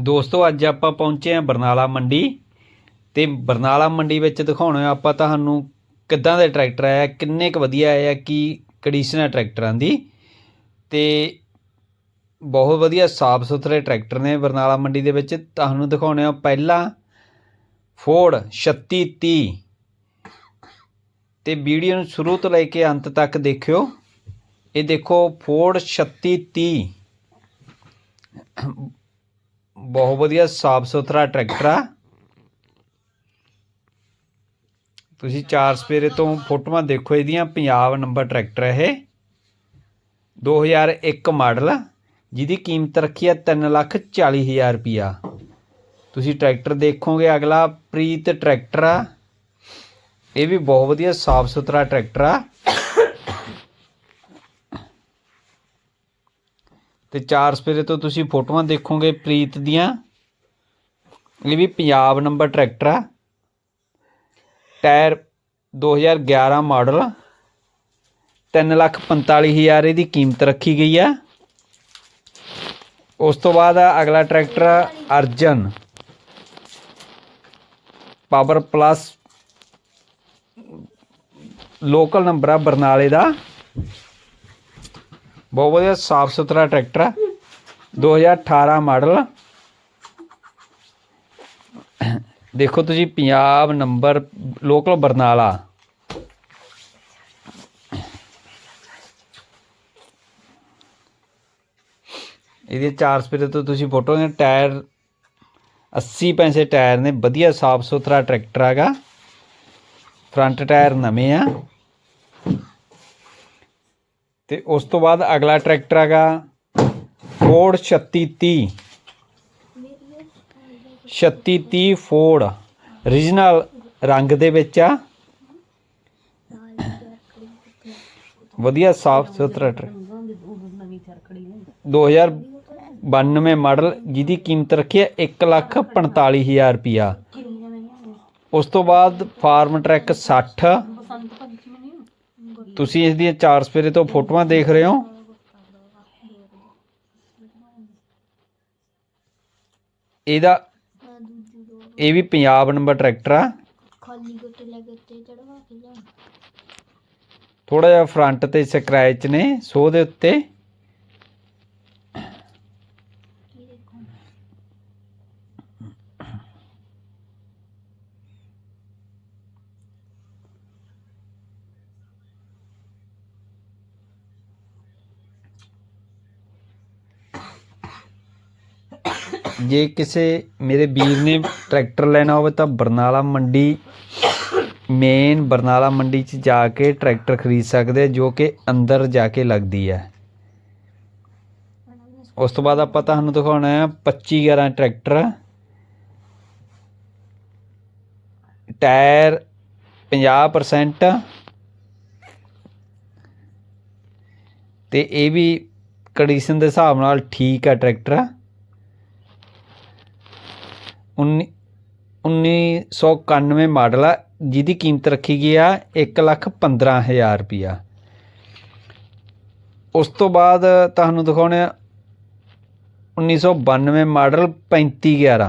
ਦੋਸਤੋ, ਅੱਜ ਆਪਾਂ ਪਹੁੰਚੇ ਹਾਂ ਬਰਨਾਲਾ ਮੰਡੀ। ਤੇ ਬਰਨਾਲਾ ਮੰਡੀ ਵਿੱਚ ਦਿਖਾਉਣੇ ਆ ਆਪਾਂ ਤੁਹਾਨੂੰ ਕਿੱਦਾਂ ਦੇ ਟਰੈਕਟਰ ਆਇਆ ਕਿੰਨੇ ਕੁ ਵਧੀਆ ਆਇਆ ਕੀ ਕੰਡੀਸ਼ਨ ਹੈ ਟਰੈਕਟਰਾਂ ਦੀ। ਤੇ ਬਹੁਤ ਵਧੀਆ ਸਾਫ਼ ਸੁਥਰੇ ਟਰੈਕਟਰ ਨੇ ਬਰਨਾਲਾ ਮੰਡੀ ਦੇ ਵਿੱਚ। ਤੁਹਾਨੂੰ ਦਿਖਾਉਣੇ ਆ ਪਹਿਲਾਂ ਫੋਰਡ 3630 ਤੇ ਵੀਡੀਓ ਨੂੰ ਸ਼ੁਰੂ ਤੋਂ ਲੈ ਕੇ ਅੰਤ ਤੱਕ ਦੇਖਿਓ। ਇਹ ਦੇਖੋ ਫੋਰਡ 3630 ਬਹੁਤ ਵਧੀਆ, ਸਾਫ਼ ਸੁਥਰਾ ਟਰੈਕਟਰ ਆ। ਤੁਸੀਂ ਚਾਰ ਸਪੇਰੇ ਤੋਂ ਫੋਟੋਆਂ ਦੇਖੋ, ਇਹਦੀਆਂ ਪੰਜਾਬ ਨੰਬਰ ਟਰੈਕਟਰ ਹੈ ਇਹ। 2001 ਮਾਡਲ ਜਿਹਦੀ ਕੀਮਤ ਰੱਖੀ ਹੈ 3 ਲੱਖ 40 ਹਜ਼ਾਰ ਰੁਪਿਆ ਤੁਸੀਂ ਟਰੈਕਟਰ ਦੇਖੋਗੇ, ਅਗਲਾ ਪ੍ਰੀਤ ਟਰੈਕਟਰ ਆ। ਇਹ ਵੀ ਬਹੁਤ ਵਧੀਆ, ਸਾਫ਼ ਸੁਥਰਾ ਟਰੈਕਟਰ ਆ। ਤੇ ਚਾਰ ਸਪੇਰੇ ਤੋਂ ਤੁਸੀਂ ਫੋਟੋਆਂ ਦੇਖੋਗੇ ਪ੍ਰੀਤ ਦੀਆਂ। ਇਹ ਵੀ ਪੰਜਾਬ ਨੰਬਰ ਟਰੈਕਟਰ ਆ। Tyre 2011 model. 345000 ਇਹਦੀ ਕੀਮਤ ਰੱਖੀ ਗਈ ਆ। ਉਸ ਤੋਂ ਬਾਅਦ ਅਗਲਾ tractor Arjan. Power plus local number ਆ ਬਰਨਾਲੇ ਦਾ। ਬਹੁਤ ਵਧੀਆ, ਸਾਫ਼ ਸੁਥਰਾ ਟਰੈਕਟਰ ਆ। 2018 ਮਾਡਲ ਦੇਖੋ ਤੁਸੀਂ ਪੰਜਾਬ ਨੰਬਰ, ਲੋਕਲ ਬਰਨਾਲਾ। ਇਹਦੇ ਚਾਰ ਸਪੇਰੇ ਤੋਂ ਤੁਸੀਂ ਫੋਟੋ ਦੇ ਟਾਇਰ 80 ਪੈਸੇ ਟਾਇਰ ਨੇ। ਵਧੀਆ ਸਾਫ਼ ਸੁਥਰਾ ਟਰੈਕਟਰ ਹੈਗਾ। ਫਰੰਟ ਟਾਇਰ ਨਵੇਂ ਆ। ਤੇ ਉਸ ਤੋਂ ਬਾਅਦ ਅਗਲਾ ਟਰੈਕਟਰ ਹੈਗਾ ਫੋਰਡ 3630 3630 ਫੋਰਡ origignal ਰੰਗ ਦੇ ਵਿੱਚ ਆ। ਵਧੀਆ ਸਾਫ਼ ਸੁਥਰਾ ਟਰੈਕਟਰ 2092 ਮਾਡਲ ਜਿਹਦੀ ਕੀਮਤ ਰੱਖੀ ਹੈ 145000 ਰੁਪਿਆ ਉਸ ਤੋਂ ਬਾਅਦ ਫਾਰਮ ਟਰੈਕ 60 ਤੁਸੀਂ ਇਸ ਦੀਆਂ ਚਾਰ ਸਪੇਰੇ ਤੋਂ ਫੋਟੋਆਂ ਦੇਖ ਰਹੇ ਹੋ? ਇਹਦਾ ਇਹ ਵੀ ਪੰਜਾਬ ਨੰਬਰ ਟਰੈਕਟਰ ਆ। ਥੋੜਾ ਜਿਹਾ ਫਰੰਟ ਤੇ ਸਕ੍ਰੈਚ ਨੇ ਸੋ ਦੇ ਉੱਤੇ ਕੀ ਦੇਖੋ ਜੇ ਕਿਸੇ ਮੇਰੇ ਵੀਰ ਨੇ ਟਰੈਕਟਰ ਲੈਣਾ ਹੋਵੇ ਤਾਂ ਬਰਨਾਲਾ ਮੰਡੀ ਮੇਨ ਬਰਨਾਲਾ ਮੰਡੀ 'ਚ ਜਾ ਕੇ ਟਰੈਕਟਰ ਖਰੀਦ ਸਕਦੇ ਜੋ ਕਿ ਅੰਦਰ ਜਾ ਕੇ ਲੱਗਦੀ ਹੈ ਉਸ ਤੋਂ ਬਾਅਦ ਆਪਾਂ ਤੁਹਾਨੂੰ ਦਿਖਾਉਣਾ ਹੈ 25 11 ਟਰੈਕਟਰ। ਟਾਇਰ 50% ਤੇ ਇਹ ਵੀ ਕੰਡੀਸ਼ਨ ਦੇ ਹਿਸਾਬ ਨਾਲ ਠੀਕ ਆ ਟਰੈਕਟਰ। 19 1991 ਮਾਡਲ ਆ, ਜਿਹਦੀ ਕੀਮਤ ਰੱਖੀ ਗਈ ਆ ਇੱਕ ਲੱਖ ਪੰਦਰਾਂ ਹਜ਼ਾਰ ਰੁਪਈਆ। ਉਸ ਤੋਂ ਬਾਅਦ ਤੁਹਾਨੂੰ ਦਿਖਾਉਣੇ ਆ 1992 ਮਾਡਲ 3511